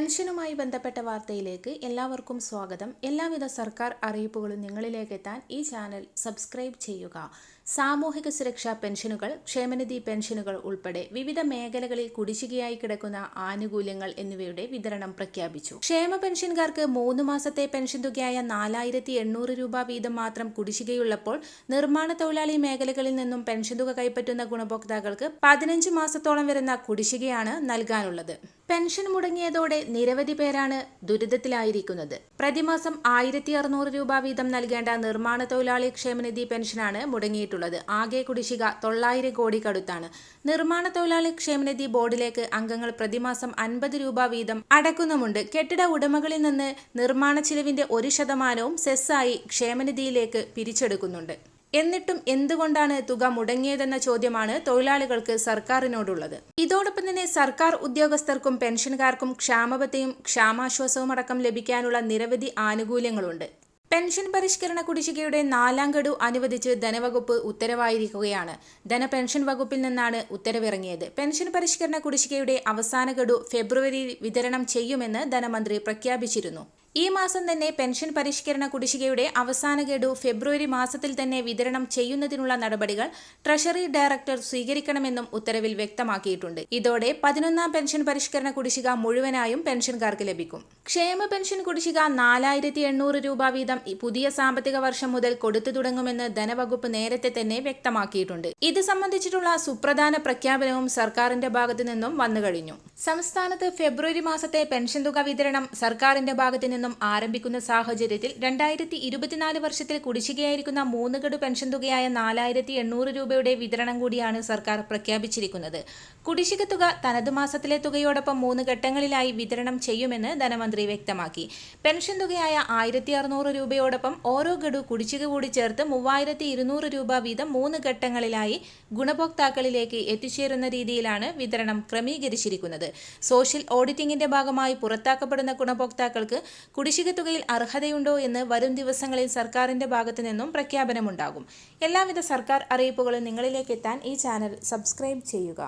പെൻഷനുമായി ബന്ധപ്പെട്ട വാർത്തയിലേക്ക് എല്ലാവർക്കും സ്വാഗതം. എല്ലാവിധ സർക്കാർ അറിയിപ്പുകളും നിങ്ങളിലേക്ക് എത്താൻ ഈ ചാനൽ സബ്സ്ക്രൈബ് ചെയ്യുക. സാമൂഹിക സുരക്ഷാ പെൻഷനുകൾ ക്ഷേമനിധി പെൻഷനുകൾ ഉൾപ്പെടെ വിവിധ മേഖലകളിൽ കുടിശ്ശികയായി കിടക്കുന്ന ആനുകൂല്യങ്ങൾ എന്നിവയുടെ വിതരണം പ്രഖ്യാപിച്ചു. ക്ഷേമ പെൻഷൻകാർക്ക് മൂന്ന് മാസത്തെ പെൻഷൻ തുകയായ നാലായിരത്തി എണ്ണൂറ് രൂപ വീതം മാത്രം കുടിശ്ശികയുള്ളപ്പോൾ നിർമ്മാണ തൊഴിലാളി മേഖലകളിൽ നിന്നും പെൻഷൻ തുക കൈപ്പറ്റുന്ന ഗുണഭോക്താക്കൾക്ക് പതിനഞ്ച് മാസത്തോളം വരുന്ന കുടിശ്ശികയാണ് നൽകാനുള്ളത്. പെൻഷൻ മുടങ്ങിയതോടെ നിരവധി പേരാണ് ദുരിതത്തിലായിരിക്കുന്നത്. പ്രതിമാസം ആയിരത്തി അറുന്നൂറ് രൂപ വീതം നൽകേണ്ട നിർമ്മാണ തൊഴിലാളി ക്ഷേമനിധി പെൻഷനാണ് മുടങ്ങിയിട്ടുള്ളത്. ആകെ കുടിശ്ശിക തൊള്ളായിരം കോടി കടുത്താണ്. നിർമ്മാണ തൊഴിലാളി ക്ഷേമനിധി ബോർഡിലേക്ക് അംഗങ്ങൾ പ്രതിമാസം അൻപത് രൂപ വീതം അടക്കുന്നുമുണ്ട്. കെട്ടിട ഉടമകളിൽ നിന്ന് നിർമ്മാണ ചിലവിന്റെ ഒരു ശതമാനവും സെസ്സായി ക്ഷേമനിധിയിലേക്ക് പിരിച്ചെടുക്കുന്നുണ്ട്. എന്നിട്ടും എന്തുകൊണ്ടാണ് തുക മുടങ്ങിയതെന്ന ചോദ്യമാണ് തൊഴിലാളികൾക്ക് സർക്കാരിനോടുള്ളത്. ഇതോടൊപ്പം തന്നെ സർക്കാർ ഉദ്യോഗസ്ഥർക്കും പെൻഷൻകാർക്കും ക്ഷാമബത്തയും ക്ഷാമാശ്വാസവും അടക്കം ലഭിക്കാനുള്ള നിരവധി ആനുകൂല്യങ്ങളുണ്ട്. പെൻഷൻ പരിഷ്കരണ കുടിശ്ശികയുടെ നാലാം ഗഡു അനുവദിച്ച് ധനവകുപ്പ് ഉത്തരവായിരിക്കുകയാണ്. ധനപെൻഷൻ വകുപ്പിൽ നിന്നാണ് ഉത്തരവിറങ്ങിയത്. പെൻഷൻ പരിഷ്കരണ കുടിശ്ശികയുടെ അവസാന ഗഡു ഫെബ്രുവരിയിൽ വിതരണം ചെയ്യുമെന്ന് ധനമന്ത്രി പ്രഖ്യാപിച്ചിരുന്നു. ഈ മാസം തന്നെ പെൻഷൻ പരിഷ്കരണ കുടിശ്ശികയുടെ അവസാന ഗഡു ഫെബ്രുവരി മാസത്തിൽ തന്നെ വിതരണം ചെയ്യുന്നതിനുള്ള നടപടികൾ ട്രഷറി ഡയറക്ടർ സ്വീകരിക്കണമെന്നും ഉത്തരവിൽ വ്യക്തമാക്കിയിട്ടുണ്ട്. ഇതോടെ പതിനൊന്നാം പെൻഷൻ പരിഷ്കരണ കുടിശ്ശിക മുഴുവനായും പെൻഷൻകാർക്ക് ലഭിക്കും. ക്ഷേമ പെൻഷൻ കുടിശ്ശിക നാലായിരത്തി എണ്ണൂറ് രൂപ വീതം പുതിയ സാമ്പത്തിക വർഷം മുതൽ കൊടുത്തു തുടങ്ങുമെന്ന് ധനവകുപ്പ് നേരത്തെ തന്നെ വ്യക്തമാക്കിയിട്ടുണ്ട്. ഇത് സംബന്ധിച്ചിട്ടുള്ള സുപ്രധാന പ്രഖ്യാപനവും സർക്കാരിന്റെ ഭാഗത്തു നിന്നും വന്നുകഴിഞ്ഞു. സംസ്ഥാനത്ത് ഫെബ്രുവരി മാസത്തെ പെൻഷൻ തുക വിതരണം സർക്കാരിന്റെ ഭാഗത്തു നിന്നും ആരംഭിക്കുന്ന സാഹചര്യത്തിൽ രണ്ടായിരത്തി ഇരുപത്തിനാല് വർഷത്തിൽ കുടിശ്ശികയായിരിക്കുന്ന മൂന്ന് ഗഡു പെൻഷൻ തുകയായ നാലായിരത്തി എണ്ണൂറ് രൂപയുടെ വിതരണം കൂടിയാണ് സർക്കാർ പ്രഖ്യാപിച്ചിരിക്കുന്നത്. കുടിശ്ശിക തുക തനത് മാസത്തിലെ തുകയോടൊപ്പം മൂന്ന് ഘട്ടങ്ങളിലായി വിതരണം ചെയ്യുമെന്ന് ധനമന്ത്രി വ്യക്തമാക്കി. പെൻഷൻ തുകയായ ആയിരത്തി അറുന്നൂറ് രൂപയോടൊപ്പം ഓരോ ഗഡു കുടിശ്ശിക കൂടി ചേർത്ത് മൂവായിരത്തി ഇരുന്നൂറ് രൂപ വീതം മൂന്ന് ഘട്ടങ്ങളിലായി ഗുണഭോക്താക്കളിലേക്ക് എത്തിച്ചേരുന്ന രീതിയിലാണ് വിതരണം ക്രമീകരിച്ചിരിക്കുന്നത്. സോഷ്യൽ ഓഡിറ്റിംഗിന്റെ ഭാഗമായി പുറത്താക്കപ്പെടുന്ന ഗുണഭോക്താക്കൾക്ക് കുടിശ്ശിക തുകയിൽ അർഹതയുണ്ടോ എന്ന് വരും ദിവസങ്ങളിൽ സർക്കാരിന്റെ ഭാഗത്തു നിന്നും പ്രഖ്യാപനമുണ്ടാകും. എല്ലാവിധ സർക്കാർ അറിയിപ്പുകളും നിങ്ങളിലേക്ക് എത്താൻ ഈ ചാനൽ സബ്സ്ക്രൈബ് ചെയ്യുക.